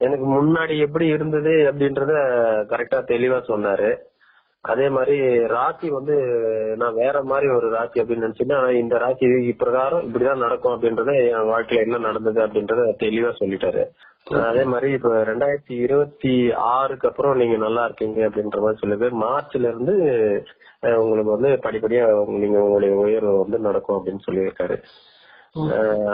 எனக்கு முன்னாடி எப்படி இருந்தது அப்படின்றத கரெக்டா தெளிவா சொன்னாரு. அதே மாதிரி ராசி வந்து நான் வேற மாதிரி ஒரு ராசி அப்படின்னு நினைச்சேன்னா இந்த ராசி இப்பிரகாரம் இப்படிதான் நடக்கும் அப்படின்றத என் வாழ்க்கையில என்ன நடந்தது அப்படின்றத தெளிவா சொல்லிட்டாரு. அதே மாதிரி இப்ப ரெண்டாயிரத்தி இருபத்தி ஆறுக்கு அப்புறம் நீங்க நல்லா இருக்கீங்க அப்படின்ற மாதிரி சொல்லுது. மார்ச்ல இருந்து உங்களுக்கு வந்து படிப்படியா நீங்க உங்களுடைய உயர்வு வந்து நடக்கும் அப்படின்னு சொல்லியிருக்காரு.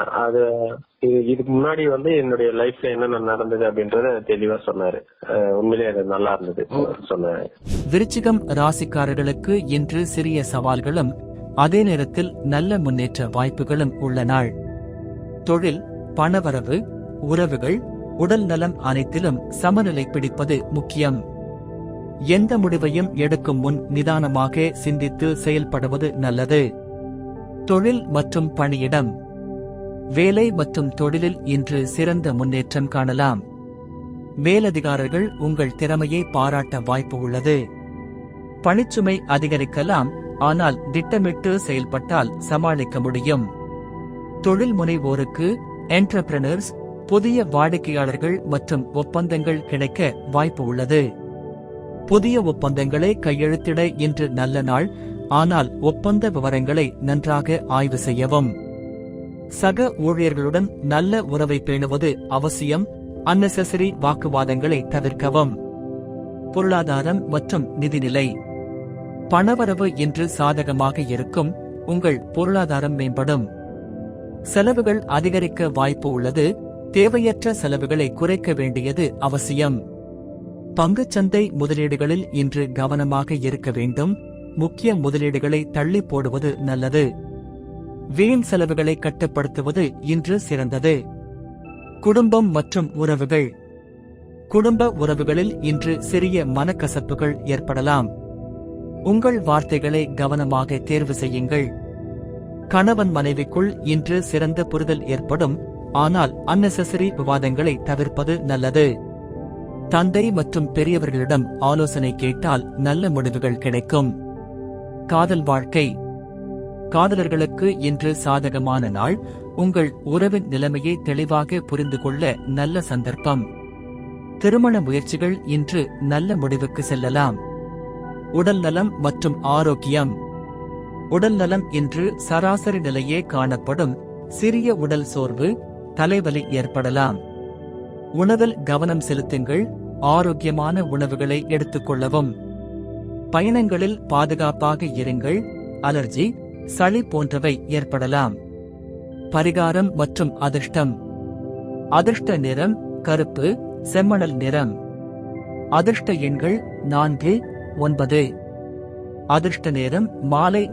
அது இது- இதுக்கு முன்னாடி வந்து என்னுடைய லைஃப்ல என்னென்ன நடந்தது அப்படின்றத தெளிவா சொன்னாரு. அஹ், உண்மையிலேயே அது நல்லா இருந்தது சொன்னாரு. விருச்சிகம் ராசிக்காரர்களுக்கு இன்று சிறிய சவால்களும் அதே நேரத்தில் நல்ல முன்னேற்ற வாய்ப்புகளும் உள்ள நாள். தொழில் பணவரவு உறவுகள் உடல் நலம் அனைத்திலும் சமநிலை பிடிப்பது முக்கியம். எந்த முடிவையும் எடுக்கும் முன் நிதானமாக சிந்தித்து செயல்படுவது நல்லது. தொழில் மற்றும் பணியிடம் வேலை மற்றும் தொழிலில் இன்று சிறந்த முன்னேற்றம் காணலாம். மேலதிகாரிகள் உங்கள் திறமையை பாராட்ட வாய்ப்பு உள்ளது. பணிச்சுமை அதிகரிக்கலாம் ஆனால் திட்டமிட்டு செயல்பட்டால் சமாளிக்க முடியும். தொழில் முனைவோருக்கு என்டர்பிரனர்ஸ் புதிய வாடிக்கையாளர்கள் மற்றும் ஒப்பந்தங்கள் கிடைக்க வாய்ப்பு உள்ளது. புதிய ஒப்பந்தங்களை கையெழுத்திட இன்று நல்ல நாள் ஆனால் ஒப்பந்த விவரங்களை நன்றாக ஆய்வு செய்யவும். சக ஊழியர்களுடன் நல்ல உறவை பேணுவது அவசியம். அன்னெசரி வாக்குவாதங்களை தவிர்க்கவும். பொருளாதாரம் மற்றும் நிதிநிலை. பணவரவு இன்று சாதகமாக இருக்கும். உங்கள் பொருளாதாரம் மேம்படும். செலவுகள் அதிகரிக்க வாய்ப்பு உள்ளது. தேவையற்ற செலவுகளை குறைக்க வேண்டியது அவசியம். பங்குச்சந்தை முதலீடுகளில் இன்று கவனமாக இருக்க வேண்டும். முக்கிய முதலீடுகளை தள்ளி போடுவது நல்லது. வீண் செலவுகளை கட்டுப்படுத்துவது இன்று சிறந்தது. குடும்பம் மற்றும் உறவுகள். குடும்ப உறவுகளில் இன்று சிறிய மனக்கசப்புகள் ஏற்படலாம். உங்கள் வார்த்தைகளை கவனமாக தேர்வு செய்யுங்கள். கணவன் மனைவிக்குள் இன்று சிறந்த புரிதல் ஏற்படும் ஆனால் அன்னெசரி விவாதங்களை தவிர்ப்பது நல்லது. தந்தை மற்றும் பெரியவர்களிடம் ஆலோசனை கேட்டால் நல்ல முடிவுகள் கிடைக்கும். காதல் வாழ்க்கை காதலர்களுக்கு இன்று சாதகமான நாள். உங்கள் உறவின் நிலைமையை தெளிவாக புரிந்து கொள்ள நல்ல சந்தர்ப்பம். திருமண முயற்சிகள் இன்று நல்ல முடிவுக்கு செல்லலாம். உடல் நலம் மற்றும் ஆரோக்கியம். உடல் நலம் இன்று சராசரி நிலையே காணப்படும். சிறிய உடல் சோர்வு தலைவலி ஏற்படலாம். உணவில் கவனம் செலுத்துங்கள். ஆரோக்கியமான உணவுகளை எடுத்துக்கொள்ளவும் பயணங்களில் பாதுகாப்பாக இருங்கள். அலர்ஜி சளி போன்றவை ஏற்படலாம். பரிகாரம் மற்றும் அதிர்ஷ்டம். அதிர்ஷ்ட நிறம் கருப்பு செம்மணல் நிறம். அதிர்ஷ்ட எண்கள் நான்கு ஒன்பது. அதிர்ஷ்ட நேரம் மாலை